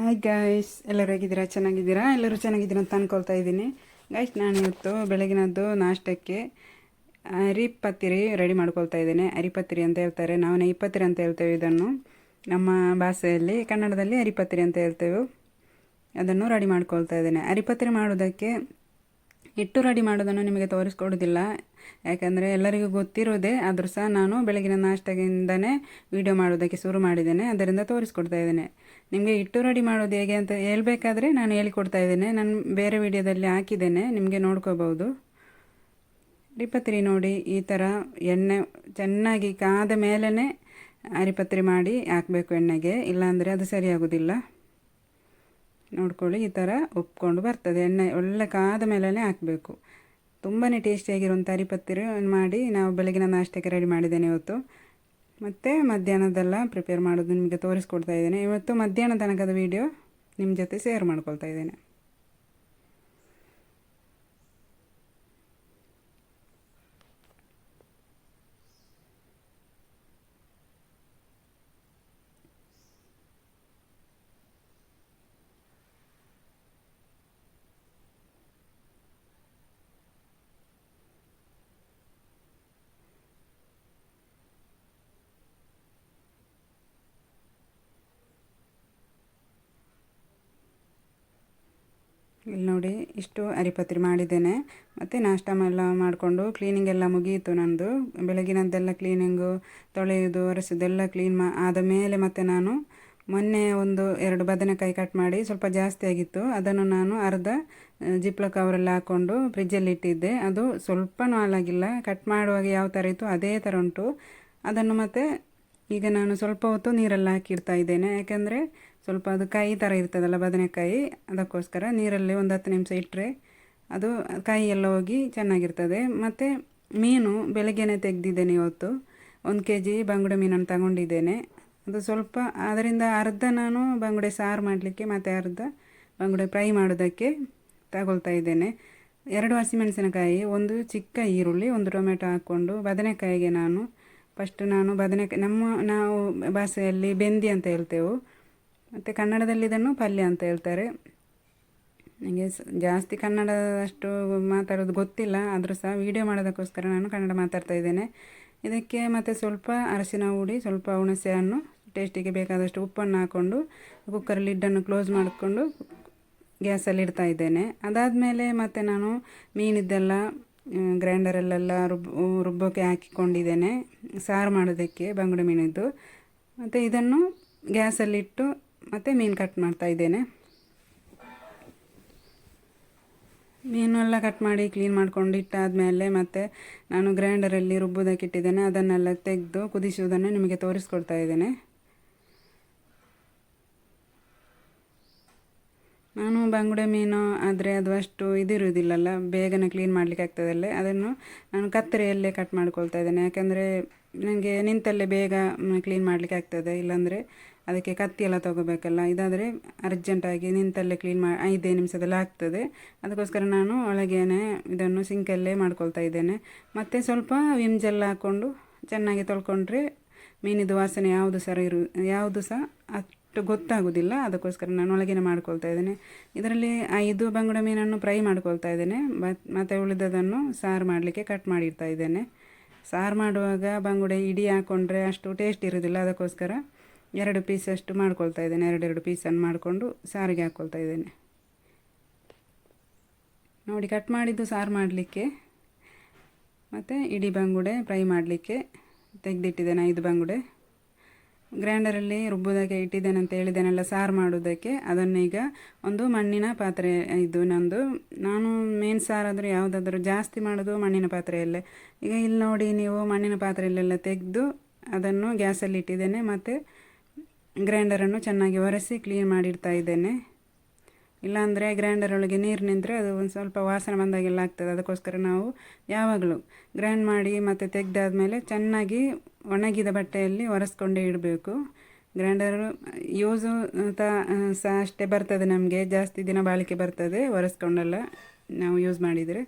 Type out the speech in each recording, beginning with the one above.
Hi guys ಎಲ್ಲರೂ ಹೇಗಿದ್ದೀರಾ? ಚೆನ್ನಾಗಿದ್ದೀರಾ? ಎಲ್ಲರೂ ಚೆನ್ನಾಗಿದ್ದೀರಾ ಅಂತ ಅಂದ್ಕೊಳ್ತಾ ಇದ್ದೀನಿ. ಗಾಯ್ಸ್ ನಾನು ಇವತ್ತು ಬೆಳಗಿನದ್ದು ನಾಷ್ಟಕ್ಕೆ ಅರಿಪತ್ತಿರಿ ರೆಡಿ ಮಾಡ್ಕೊಳ್ತಾ ಇದ್ದೇನೆ. ಅರಿಪತ್ತಿರಿ ಅಂತ ಹೇಳ್ತಾರೆ. ನಾವು ಇಪ್ಪತ್ತಿರಿ ಅಂತ ಹೇಳ್ತೇವೆ ಇದನ್ನು. ನಮ್ಮ ಭಾಷೆಯಲ್ಲಿ, ಕನ್ನಡದಲ್ಲಿ ಅರಿಪತ್ತಿರಿ ಅಂತ ಹೇಳ್ತೇವೆ. ಅದನ್ನು ರೆಡಿ ಮಾಡ್ಕೊಳ್ತಾ ಇದ್ದೇನೆ. ಅರಿಪತ್ತಿರಿ ಮಾಡೋದಕ್ಕೆ ಇಟ್ಟು ರೆಡಿ ಮಾಡೋದನ್ನು ನಿಮಗೆ ತೋರಿಸ್ಕೊಡೋದಿಲ್ಲ ಯಾಕಂದರೆ ಎಲ್ಲರಿಗೂ ಗೊತ್ತಿರೋದೇ, ಆದರೂ ಸಹ ನಾನು ಬೆಳಗಿನ ನಾಷ್ಟಗಿಂದನೇ ವಿಡಿಯೋ ಮಾಡೋದಕ್ಕೆ ಶುರು ಮಾಡಿದ್ದೇನೆ. ಅದರಿಂದ ತೋರಿಸ್ಕೊಡ್ತಾ ಇದ್ದೇನೆ. ನಿಮಗೆ ಇಟ್ಟು ರೆಡಿ ಮಾಡೋದು ಹೇಗೆ ಅಂತ ಹೇಳಬೇಕಾದ್ರೆ ನಾನು ಹೇಳಿಕೊಡ್ತಾ ಇದ್ದೇನೆ. ನಾನು ಬೇರೆ ವಿಡಿಯೋದಲ್ಲಿ ಹಾಕಿದ್ದೇನೆ. ನಿಮಗೆ ನೋಡ್ಕೋಬೋದು ಅರಿಪತ್ರಿ ನೋಡಿ, ಈ ಥರ ಎಣ್ಣೆ ಚೆನ್ನಾಗಿ ಕಾದ ಮೇಲೇ ಅರಿಪತ್ರಿ ಮಾಡಿ ಹಾಕಬೇಕು ಎಣ್ಣೆಗೆ. ಇಲ್ಲಾಂದರೆ ಅದು ಸರಿಯಾಗೋದಿಲ್ಲ ನೋಡ್ಕೊಳ್ಳಿ, ಈ ಥರ ಉಪ್ಕೊಂಡು ಬರ್ತದೆ. ಎಣ್ಣೆ ಒಳ್ಳೆ ಕಾದ ಮೇಲೇ ಹಾಕಬೇಕು. ತುಂಬಾ ಟೇಸ್ಟಿಯಾಗಿರುವಂಥ ಅರಿಪತ್ರಿ ಮಾಡಿ ನಾವು ಬೆಳಗಿನ ನಾಷ್ಟಕ್ಕೆ ರೆಡಿ ಮಾಡಿದ್ದೇನೆ ಇವತ್ತು. ಮತ್ತು ಮಧ್ಯಾಹ್ನದೆಲ್ಲ ಪ್ರಿಪೇರ್ ಮಾಡೋದು ನಿಮಗೆ ತೋರಿಸ್ಕೊಡ್ತಾ ಇದ್ದೇನೆ. ಇವತ್ತು ಮಧ್ಯಾಹ್ನ ತನಕದ ವೀಡಿಯೋ ನಿಮ್ಮ ಜೊತೆ ಶೇರ್ ಮಾಡ್ಕೊಳ್ತಾ ಇದ್ದೇನೆ. ಇಲ್ಲಿ ನೋಡಿ, ಇಷ್ಟು ಅರಿಪತ್ರಿ ಮಾಡಿದ್ದೇನೆ. ಮತ್ತು ನಾಷ್ಟ ಎಲ್ಲ ಮಾಡಿಕೊಂಡು ಕ್ಲೀನಿಂಗ್ ಎಲ್ಲ ಮುಗಿಯಿತು ನನ್ನದು ಬೆಳಗಿನದ್ದೆಲ್ಲ ಕ್ಲೀನಿಂಗು ತೊಳೆಯೋದು, ಒರೆಸೋದೆಲ್ಲ ಕ್ಲೀನ್ ಮಾ ಆದ ಮೇಲೆ ಮತ್ತೆ ನಾನು ಮೊನ್ನೆ ಒಂದು ಎರಡು ಬದನೆಕಾಯಿ ಕಟ್ ಮಾಡಿ ಸ್ವಲ್ಪ ಜಾಸ್ತಿ ಆಗಿತ್ತು. ಅದನ್ನು ನಾನು ಅರ್ಧ ಜಿಪ್ಲ ಕವರಲ್ಲಿ ಹಾಕ್ಕೊಂಡು ಫ್ರಿಜ್ಜಲ್ಲಿ ಇಟ್ಟಿದ್ದೆ. ಅದು ಸ್ವಲ್ಪನೂ ಹಾಳಾಗಿಲ್ಲ ಕಟ್ ಮಾಡುವಾಗ ಯಾವ ಥರ ಇತ್ತು ಅದೇ ಥರ ಉಂಟು. ಅದನ್ನು ಮತ್ತು ಈಗ ನಾನು ಸ್ವಲ್ಪ ಹೊತ್ತು ನೀರಲ್ಲಿ ಹಾಕಿಡ್ತಾ ಇದ್ದೇನೆ. ಯಾಕೆಂದರೆ ಸ್ವಲ್ಪ ಅದು ಕಾಯಿ ಥರ ಇರ್ತದಲ್ಲ ಬದನೆಕಾಯಿ, ಅದಕ್ಕೋಸ್ಕರ ನೀರಲ್ಲಿ ಒಂದು ಹತ್ತು ನಿಮಿಷ ಇಟ್ಟರೆ ಅದು ಕಾಯಿ ಎಲ್ಲ ಹೋಗಿ ಚೆನ್ನಾಗಿರ್ತದೆ. ಮತ್ತು ಮೀನು ಬೆಳಗ್ಗೆನೆ ತೆಗೆದಿದ್ದೇನೆ ಇವತ್ತು. ಒಂದು ಕೆ ಜಿ ಬಂಗುಡೆ ಮೀನನ್ನು ತಗೊಂಡಿದ್ದೇನೆ. ಅದು ಸ್ವಲ್ಪ ಅದರಿಂದ ಅರ್ಧ ನಾನು ಬಂಗುಡೆ ಸಾರು ಮಾಡಲಿಕ್ಕೆ, ಮತ್ತು ಅರ್ಧ ಬಂಗುಡೆ ಫ್ರೈ ಮಾಡೋದಕ್ಕೆ ತಗೊಳ್ತಾ ಇದ್ದೇನೆ. ಎರಡು ಹಸಿಮೆಣಸಿನಕಾಯಿ, ಒಂದು ಚಿಕ್ಕ ಈರುಳ್ಳಿ, ಒಂದು ಟೊಮೆಟೊ ಹಾಕ್ಕೊಂಡು ಬದನೆಕಾಯಿಗೆ ನಾನು ಫಸ್ಟ್ ನಾನು ಬದನೆಕಾಯಿ, ನಮ್ಮ ನಾವು ಭಾಷೆಯಲ್ಲಿ ಬೆಂದಿ ಅಂತ ಹೇಳ್ತೇವೆ. ಮತ್ತು ಕನ್ನಡದಲ್ಲಿ ಇದನ್ನು ಪಲ್ಯ ಅಂತ ಹೇಳ್ತಾರೆ. ನನಗೆ ಜಾಸ್ತಿ ಕನ್ನಡ ಅಷ್ಟು ಮಾತಾಡೋದು ಗೊತ್ತಿಲ್ಲ, ಆದರೂ ಸಹ ವೀಡಿಯೋ ಮಾಡೋದಕ್ಕೋಸ್ಕರ ನಾನು ಕನ್ನಡ ಮಾತಾಡ್ತಾ ಇದ್ದೇನೆ. ಇದಕ್ಕೆ ಮತ್ತು ಸ್ವಲ್ಪ ಅರಸಿನ ಹುಡಿ, ಸ್ವಲ್ಪ ಹುಣಸೆ ಹಣ್ಣು ಟೇಸ್ಟಿಗೆ ಬೇಕಾದಷ್ಟು ಉಪ್ಪನ್ನು ಹಾಕ್ಕೊಂಡು ಕುಕ್ಕರ್ ಲಿಡ್ಡನ್ನು ಕ್ಲೋಸ್ ಮಾಡಿಕೊಂಡು ಗ್ಯಾಸಲ್ಲಿ ಇಡ್ತಾ ಇದ್ದೇನೆ. ಅದಾದಮೇಲೆ ಮತ್ತು ನಾನು ಮೀನಿದ್ದೆಲ್ಲ ಗ್ರೈಂಡರಲ್ಲೆಲ್ಲ ರುಬ್ ರುಬ್ಬೋಕೆ ಹಾಕಿಕೊಂಡಿದ್ದೇನೆ. ಸಾರು ಮಾಡೋದಕ್ಕೆ ಬಂಗುಡೆ ಮೀನಿದ್ದು. ಮತ್ತು ಇದನ್ನು ಗ್ಯಾಸಲ್ಲಿಟ್ಟು ಮತ್ತು ಮೀನು ಕಟ್ ಮಾಡ್ತಾ ಇದ್ದೇನೆ. ಮೀನೆಲ್ಲ ಕಟ್ ಮಾಡಿ ಕ್ಲೀನ್ ಮಾಡ್ಕೊಂಡು ಇಟ್ಟಾದಮೇಲೆ ಮತ್ತು ನಾನು ಗ್ರೈಂಡರಲ್ಲಿ ರುಬ್ಬೋದಕ್ಕೆ ಇಟ್ಟಿದ್ದೇನೆ. ಅದನ್ನೆಲ್ಲ ತೆಗೆದು ಕುದಿಸುವುದನ್ನು ನಿಮಗೆ ತೋರಿಸ್ಕೊಡ್ತಾ ಇದ್ದೇನೆ. ನಾನು ಬಂಗುಡೆ ಮೀನು ಆದರೆ ಅದು ಅಷ್ಟು ಇದಿರುವುದಿಲ್ಲಲ್ಲ, ಬೇಗನೆ ಕ್ಲೀನ್ ಮಾಡಲಿಕ್ಕೆ ಆಗ್ತದಲ್ಲೇ. ಅದನ್ನು ನಾನು ಕತ್ತರಿಯಲ್ಲೇ ಕಟ್ ಮಾಡ್ಕೊಳ್ತಾ ಇದ್ದೇನೆ. ಯಾಕೆಂದರೆ ನನಗೆ ನಿಂತಲ್ಲೇ ಬೇಗ ಕ್ಲೀನ್ ಮಾಡಲಿಕ್ಕೆ ಆಗ್ತದೆ. ಇಲ್ಲಾಂದರೆ ಅದಕ್ಕೆ ಕತ್ತಿ ಎಲ್ಲ ತೊಗೋಬೇಕಲ್ಲ. ಇದಾದರೆ ಅರ್ಜೆಂಟಾಗಿ ನಿಂತಲ್ಲೇ ಕ್ಲೀನ್ ಮಾ, ಐದೇ ನಿಮಿಷದಲ್ಲಿ ಆಗ್ತದೆ. ಅದಕ್ಕೋಸ್ಕರ ನಾನು ಒಳಗೇನೆ ಇದನ್ನು ಸಿಂಕಲ್ಲೇ ಮಾಡ್ಕೊಳ್ತಾ ಇದ್ದೇನೆ. ಮತ್ತು ಸ್ವಲ್ಪ ವಿಮ್ ಜೆಲ್ ಹಾಕ್ಕೊಂಡು ಚೆನ್ನಾಗಿ ತೊಳ್ಕೊಂಡ್ರೆ ಮೀನಿದು ವಾಸನೆ ಯಾವುದು ಸರ ಇರು, ಯಾವುದು ಸಹ ಅಷ್ಟು ಗೊತ್ತಾಗೋದಿಲ್ಲ. ಅದಕ್ಕೋಸ್ಕರ ನಾನು ಒಳಗೇನೆ ಮಾಡ್ಕೊಳ್ತಾ ಇದ್ದೇನೆ. ಇದರಲ್ಲಿ ಐದು ಬಂಗುಡ ಮೀನನ್ನು ಫ್ರೈ ಮಾಡ್ಕೊಳ್ತಾ ಇದ್ದೇನೆ. ಮತ್ತು ಉಳಿದದನ್ನು ಸಾರು ಮಾಡಲಿಕ್ಕೆ ಕಟ್ ಮಾಡಿರ್ತಾ ಇದ್ದೇನೆ. ಸಾರು ಮಾಡುವಾಗ ಬಂಗುಡೆ ಇಡಿ ಹಾಕ್ಕೊಂಡ್ರೆ ಅಷ್ಟು ಟೇಸ್ಟ್ ಇರೋದಿಲ್ಲ, ಅದಕ್ಕೋಸ್ಕರ ಎರಡು ಪೀಸಷ್ಟು ಮಾಡ್ಕೊಳ್ತಾ ಇದ್ದೇನೆ. ಎರಡೆರಡು ಪೀಸನ್ನು ಮಾಡಿಕೊಂಡು ಸಾರಿಗೆ ಹಾಕ್ಕೊಳ್ತಾ ಇದ್ದೇನೆ. ನೋಡಿ ಕಟ್ ಮಾಡಿದ್ದು ಸಾರು ಮಾಡಲಿಕ್ಕೆ, ಮತ್ತು ಇಡೀ ಬಂಗುಡೆ ಫ್ರೈ ಮಾಡಲಿಕ್ಕೆ ತೆಗೆದಿಟ್ಟಿದ್ದೇನೆ ಐದು ಬಂಗುಡೆ. ಗ್ರೈಂಡರಲ್ಲಿ ರುಬ್ಬೋದಕ್ಕೆ ಇಟ್ಟಿದ್ದೇನೆ ಅಂತ ಹೇಳಿದ್ದೇನೆಲ್ಲ, ಸಾರು ಮಾಡೋದಕ್ಕೆ ಅದನ್ನೀಗ ಒಂದು ಮಣ್ಣಿನ ಪಾತ್ರೆ, ಇದು ನಂದು. ನಾನು ಮೇನ್ ಸಾರಾದರೂ ಯಾವುದಾದ್ರೂ ಜಾಸ್ತಿ ಮಾಡೋದು ಮಣ್ಣಿನ ಪಾತ್ರೆಯಲ್ಲೇ. ಈಗ ಇಲ್ಲಿ ನೋಡಿ ನೀವು ಮಣ್ಣಿನ ಪಾತ್ರೆಯಲ್ಲೆಲ್ಲ ತೆಗೆದು ಅದನ್ನು ಗ್ಯಾಸಲ್ಲಿ ಇಟ್ಟಿದ್ದೇನೆ. ಮತ್ತು ಗ್ರೈಂಡರನ್ನು ಚೆನ್ನಾಗಿ ಒರೆಸಿ ಕ್ಲೀನ್ ಮಾಡಿಡ್ತಾ ಇದ್ದೇನೆ. ಇಲ್ಲಾಂದರೆ ಗ್ರೈಂಡರ್ ಒಳಗೆ ನೀರು ನಿಂತರೆ ಅದು ಒಂದು ಸ್ವಲ್ಪ ವಾಸನೆ ಬಂದಾಗೆಲ್ಲ ಆಗ್ತದೆ. ಅದಕ್ಕೋಸ್ಕರ ನಾವು ಯಾವಾಗಲೂ ಗ್ರೈಂಡ್ ಮಾಡಿ ಮತ್ತು ತೆಗೆದಾದ್ಮೇಲೆ ಚೆನ್ನಾಗಿ ಒಣಗಿದ ಬಟ್ಟೆಯಲ್ಲಿ ಒರೆಸ್ಕೊಂಡೇ ಇಡಬೇಕು. ಗ್ರೈಂಡರ್ ಯೂಸು ತ ಸಹ ಅಷ್ಟೇ ಬರ್ತದೆ ನಮಗೆ. ಜಾಸ್ತಿ ದಿನ ಬಾಳಿಕೆ ಬರ್ತದೆ, ಒರೆಸ್ಕೊಂಡೆಲ್ಲ ನಾವು ಯೂಸ್ ಮಾಡಿದರೆ.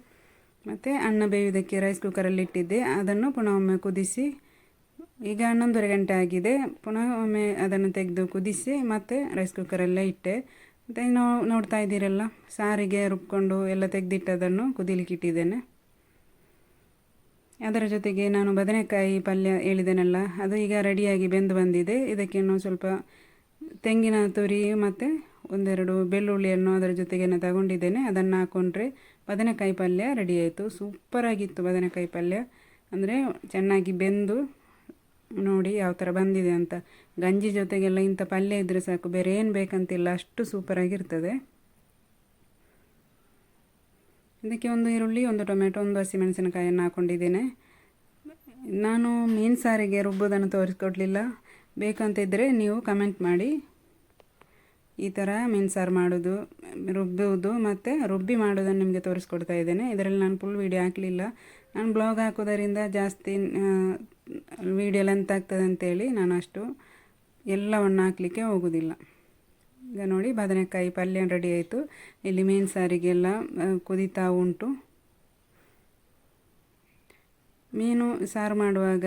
ಮತ್ತು ಅನ್ನ ಬೇಯುವುದಕ್ಕೆ ರೈಸ್ ಕುಕ್ಕರಲ್ಲಿ ಇಟ್ಟಿದ್ದೆ. ಅದನ್ನು ಪುನಃ ಒಮ್ಮೆ ಕುದಿಸಿ, ಈಗ ಹನ್ನೊಂದುವರೆ ಗಂಟೆ ಆಗಿದೆ. ಪುನಃ ಒಮ್ಮೆ ಅದನ್ನು ತೆಗೆದು ಕುದಿಸಿ, ಮತ್ತೆ ರೈಸ್ ಕುಕ್ಕರಲ್ಲೇ ಇಟ್ಟೆ. ಮತ್ತು ನೋ ನೋಡ್ತಾ ಇದ್ದೀರಲ್ಲ, ಸಾರಿಗೆ ರುಬ್ಕೊಂಡು ಎಲ್ಲ ತೆಗೆದಿಟ್ಟದನ್ನು ಕುದಿಲಿಕ್ಕೆ ಇಟ್ಟಿದ್ದೇನೆ. ಅದರ ಜೊತೆಗೆ ನಾನು ಬದನೆಕಾಯಿ ಪಲ್ಯ ಹೇಳಿದ್ದೇನಲ್ಲ ಅದು ಈಗ ರೆಡಿಯಾಗಿ ಬೆಂದು ಬಂದಿದೆ. ಇದಕ್ಕೆ ಸ್ವಲ್ಪ ತೆಂಗಿನ ತುರಿ ಮತ್ತು ಒಂದೆರಡು ಬೆಳ್ಳುಳ್ಳಿಯನ್ನು ಅದರ ಜೊತೆಗೇನೆ ತಗೊಂಡಿದ್ದೇನೆ. ಅದನ್ನು ಹಾಕ್ಕೊಂಡ್ರೆ ಬದನೆಕಾಯಿ ಪಲ್ಯ ರೆಡಿ ಆಯಿತು. ಸೂಪರಾಗಿತ್ತು ಬದನೆಕಾಯಿ ಪಲ್ಯ. ಅಂದರೆ ಚೆನ್ನಾಗಿ ಬೆಂದು ನೋಡಿ ಯಾವ ಥರ ಬಂದಿದೆ ಅಂತ. ಗಂಜಿ ಜೊತೆಗೆಲ್ಲ ಇಂಥ ಪಲ್ಯ ಇದ್ದರೆ ಸಾಕು. ಬೇರೆ ಏನು ಬೇಕಂತಿಲ್ಲ. ಅಷ್ಟು ಸೂಪರಾಗಿರ್ತದೆ. ಇದಕ್ಕೆ ಒಂದು ಈರುಳ್ಳಿ, ಒಂದು ಟೊಮೆಟೊ, ಒಂದು ಹಸಿಮೆಣಸಿನಕಾಯನ್ನು ಹಾಕ್ಕೊಂಡಿದ್ದೇನೆ ನಾನು ಮೀನು ಸಾರಿಗೆ ರುಬ್ಬೋದನ್ನು ತೋರಿಸ್ಕೊಡ್ಲಿಲ್ಲ. ಬೇಕಂತಿದ್ದರೆ ನೀವು ಕಮೆಂಟ್ ಮಾಡಿ. ಈ ಥರ ಮೀನು ಸಾರು ಮಾಡೋದು ರುಬ್ಬುವುದು ಮತ್ತು ರುಬ್ಬಿ ಮಾಡೋದನ್ನು ನಿಮಗೆ ತೋರಿಸ್ಕೊಡ್ತಾ ಇದ್ದೇನೆ. ಇದರಲ್ಲಿ ನಾನು ಫುಲ್ ವೀಡಿಯೋ ಹಾಕಲಿಲ್ಲ. ನಾನು ಬ್ಲಾಗ್ ಹಾಕೋದರಿಂದ ಜಾಸ್ತಿ ವೀಡಿಯೋ ಲೆಂತ್ ಆಗ್ತದೆ ಅಂತೇಳಿ ನಾನು ಅಷ್ಟು ಎಲ್ಲವನ್ನು ಹಾಕಲಿಕ್ಕೆ ಹೋಗೋದಿಲ್ಲ. ಈಗ ನೋಡಿ ಬದನೆಕಾಯಿ ಪಲ್ಯ ರೆಡಿ ಆಯಿತು. ಇಲ್ಲಿ ಮೀನು ಸಾರಿಗೆಲ್ಲ ಕುದಿತಾ ಉಂಟು. ಮೀನು ಸಾರು ಮಾಡುವಾಗ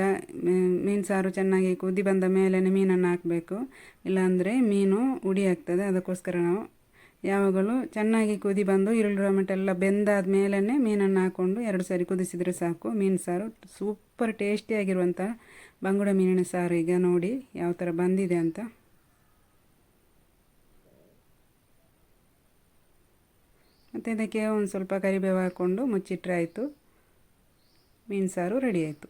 ಮೀನು ಸಾರು ಚೆನ್ನಾಗಿ ಕುದಿ ಬಂದ ಮೇಲೆ ಮೀನನ್ನು ಹಾಕಬೇಕು. ಇಲ್ಲಾಂದರೆ ಮೀನು ಉಡಿ ಆಗ್ತದೆ. ಅದಕ್ಕೋಸ್ಕರ ನಾವು ಯಾವಾಗಲೂ ಚೆನ್ನಾಗಿ ಕುದಿ ಬಂದು ಈರುಳ್ಳಿ, ಟೊಮೆಟೊ ಎಲ್ಲ ಬೆಂದಾದ ಮೇಲೇ ಮೀನನ್ನು ಹಾಕ್ಕೊಂಡು ಎರಡು ಸಾರಿ ಕುದಿಸಿದರೆ ಸಾಕು. ಮೀನು ಸಾರು ಸೂಪರ್ ಟೇಸ್ಟಿಯಾಗಿರುವಂಥ ಬಂಗುಡ ಮೀನಿನ ಸಾರು. ಈಗ ನೋಡಿ ಯಾವ ಥರ ಬಂದಿದೆ ಅಂತ. ಮತ್ತು ಇದಕ್ಕೆ ಒಂದು ಸ್ವಲ್ಪ ಕರಿಬೇವು ಹಾಕ್ಕೊಂಡು ಮುಚ್ಚಿಟ್ರೆ ಆಯಿತು ಮೀನು ಸಾರು ರೆಡಿ ಆಯಿತು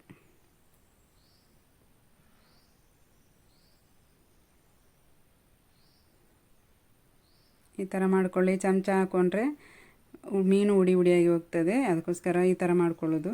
ಈ ಥರ ಮಾಡಿಕೊಳ್ಳಿ. ಚಮಚ ಹಾಕ್ಕೊಂಡ್ರೆ ಮೀನು ಉಡಿ ಉಡಿಯಾಗಿ ಹೋಗ್ತದೆ. ಅದಕ್ಕೋಸ್ಕರ ಈ ಥರ ಮಾಡ್ಕೊಳ್ಳೋದು.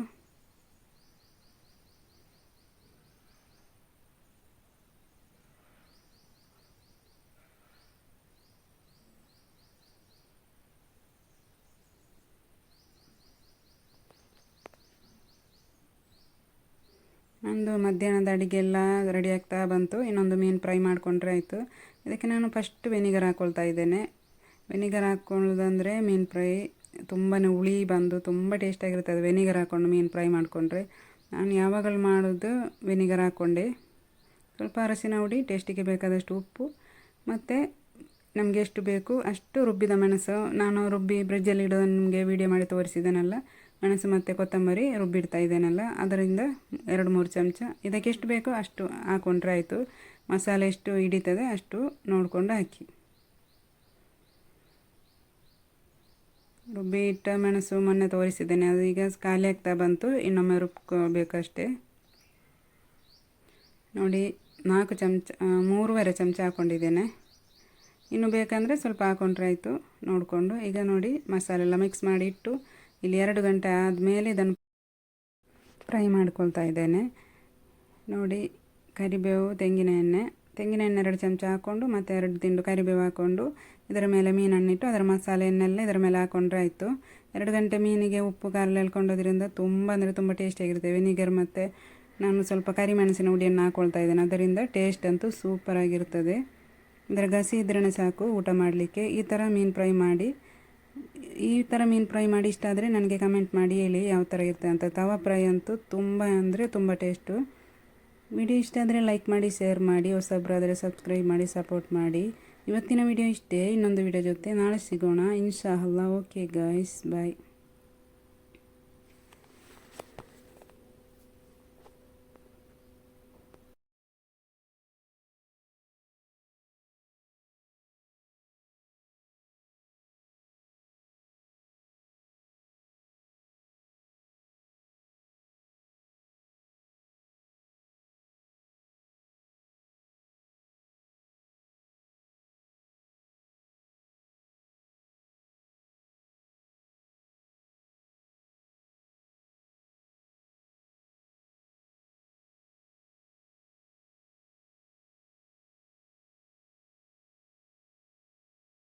ನಂದು ಮಧ್ಯಾಹ್ನದ ಅಡುಗೆ ಎಲ್ಲ ರೆಡಿ ಆಗ್ತಾ ಬಂತು. ಇನ್ನೊಂದು ಮೀನು ಫ್ರೈ ಮಾಡಿಕೊಂಡ್ರೆ ಆಯಿತು. ಇದಕ್ಕೆ ನಾನು ಫಸ್ಟ್ ವೆನಿಗರ್ ಹಾಕ್ಕೊಳ್ತಾ ಇದ್ದೇನೆ. ವೆನಿಗರ್ ಹಾಕ್ಕೊಳ್ಳೋದಂದರೆ ಮೀನು ಫ್ರೈ ತುಂಬಾ ಹುಳಿ ಬಂದು ತುಂಬ ಟೇಸ್ಟಾಗಿರುತ್ತೆ ಅದು ವೆನಿಗರ್ ಹಾಕ್ಕೊಂಡು ಮೀನು ಫ್ರೈ ಮಾಡಿಕೊಂಡ್ರೆ. ನಾನು ಯಾವಾಗಲೂ ಮಾಡೋದು ವೆನಿಗರ್ ಹಾಕ್ಕೊಂಡೆ ಸ್ವಲ್ಪ ಅರಸಿನ ಹುಡಿ ಟೇಸ್ಟಿಗೆ ಬೇಕಾದಷ್ಟು ಉಪ್ಪು ಮತ್ತು ನಮಗೆ ಎಷ್ಟು ಬೇಕು ಅಷ್ಟು ರುಬ್ಬಿದ ಮೆಣಸು. ನಾನು ರುಬ್ಬಿ ಬ್ರಿಡ್ಜಲ್ಲಿ ಇಡೋದು ನಿಮಗೆ ವೀಡಿಯೋ ಮಾಡಿ ತೋರಿಸಿದ್ದೇನಲ್ಲ ಮೆಣಸು ಮತ್ತು ಕೊತ್ತಂಬರಿ ರುಬ್ಬಿಡ್ತಾ ಇದ್ದೇನಲ್ಲ, ಅದರಿಂದ ಎರಡು ಮೂರು ಚಮಚ. ಇದಕ್ಕೆ ಎಷ್ಟು ಬೇಕೋ ಅಷ್ಟು ಹಾಕ್ಕೊಂಡ್ರೆ ಆಯಿತು. ಮಸಾಲೆ ಎಷ್ಟು ಹಿಡಿತದೆ ಅಷ್ಟು ನೋಡಿಕೊಂಡು ಹಾಕಿ. ರುಬ್ಬಿ ಇಟ್ಟ ಮೆಣಸು ಮೊನ್ನೆ ತೋರಿಸಿದ್ದೇನೆ, ಅದು ಈಗ ಖಾಲಿ ಆಗ್ತಾ ಬಂತು, ಇನ್ನೊಮ್ಮೆ ರುಬ್ಕೋಬೇಕಷ್ಟೇ. ನೋಡಿ, ನಾಲ್ಕು ಚಮಚ ಮೂರುವರೆ ಚಮಚ ಹಾಕ್ಕೊಂಡಿದ್ದೇನೆ ಇನ್ನು ಬೇಕಂದರೆ ಸ್ವಲ್ಪ ಹಾಕೊಂಡ್ರೆ ಆಯಿತು, ನೋಡಿಕೊಂಡು. ಈಗ ನೋಡಿ, ಮಸಾಲೆ ಎಲ್ಲ ಮಿಕ್ಸ್ ಮಾಡಿ ಇಟ್ಟು ಇಲ್ಲಿ ಎರಡು ಗಂಟೆ ಆದಮೇಲೆ ಇದನ್ನು ಫ್ರೈ ಮಾಡ್ಕೊಳ್ತಾ ಇದ್ದೇನೆ. ನೋಡಿ, ಕರಿಬೇವು, ತೆಂಗಿನ ಎಣ್ಣೆ. ತೆಂಗಿನ ಎಣ್ಣೆ ಎರಡು ಚಮಚ ಹಾಕ್ಕೊಂಡು ಮತ್ತು ಎರಡು ತಿಂಡು ಕರಿಬೇವು ಹಾಕ್ಕೊಂಡು ಇದರ ಮೇಲೆ ಮೀನನ್ನಿಟ್ಟು ಅದರ ಮಸಾಲೆಯನ್ನೆಲ್ಲ ಇದರ ಮೇಲೆ ಹಾಕ್ಕೊಂಡ್ರೆ ಆಯಿತು. ಎರಡು ಗಂಟೆ ಮೀನಿಗೆ ಉಪ್ಪು ಖಾರ ಹೇಳ್ಕೊಂಡೋದ್ರಿಂದ ತುಂಬ ಅಂದರೆ ತುಂಬ ಟೇಸ್ಟಿಯಾಗಿರುತ್ತೆ ವಿನಿಗರ್ ಮತ್ತು ನಾನು ಸ್ವಲ್ಪ ಕರಿಮೆಣಸಿನ ಹುಡಿಯನ್ನು ಹಾಕ್ಕೊಳ್ತಾ ಇದ್ದೇನೆ. ಅದರಿಂದ ಟೇಸ್ಟ್ ಅಂತೂ ಸೂಪರಾಗಿರ್ತದೆ ಇದರ ಗಸಿ ಇದ್ರೇ ಸಾಕು, ಊಟ ಮಾಡಲಿಕ್ಕೆ. ಈ ಥರ ಮೀನು ಫ್ರೈ ಮಾಡಿ ಈ ಥರ ಮೀನು ಫ್ರೈ ಮಾಡಿ ಇಷ್ಟ ಆದರೆ ನನಗೆ ಕಮೆಂಟ್ ಮಾಡಿ ಹೇಳಿ ಯಾವ ಥರ ಇರುತ್ತೆ ಅಂತ. ತವಾ ಫ್ರೈ ಅಂತೂ ತುಂಬ ಅಂದರೆ ತುಂಬ ಟೇಸ್ಟು ವಿಡಿಯೋ ಇಷ್ಟ ಆದರೆ ಲೈಕ್ ಮಾಡಿ ಶೇರ್ ಮಾಡಿ ಹೊಸಬ್ರಾದರೆ ಸಬ್ಸ್ಕ್ರೈಬ್ ಮಾಡಿ ಸಪೋರ್ಟ್ ಮಾಡಿ. ಇವತ್ತಿನ ವಿಡಿಯೋ ಇಷ್ಟೇ. ಇನ್ನೊಂದು ವಿಡಿಯೋ ಜೊತೆ ನಾಳೆ ಸಿಗೋಣ. ಇನ್ಶಾ ಅಲ್ಲ ಓಕೆ ಗಾಯ್ಸ್ ಬಾಯ್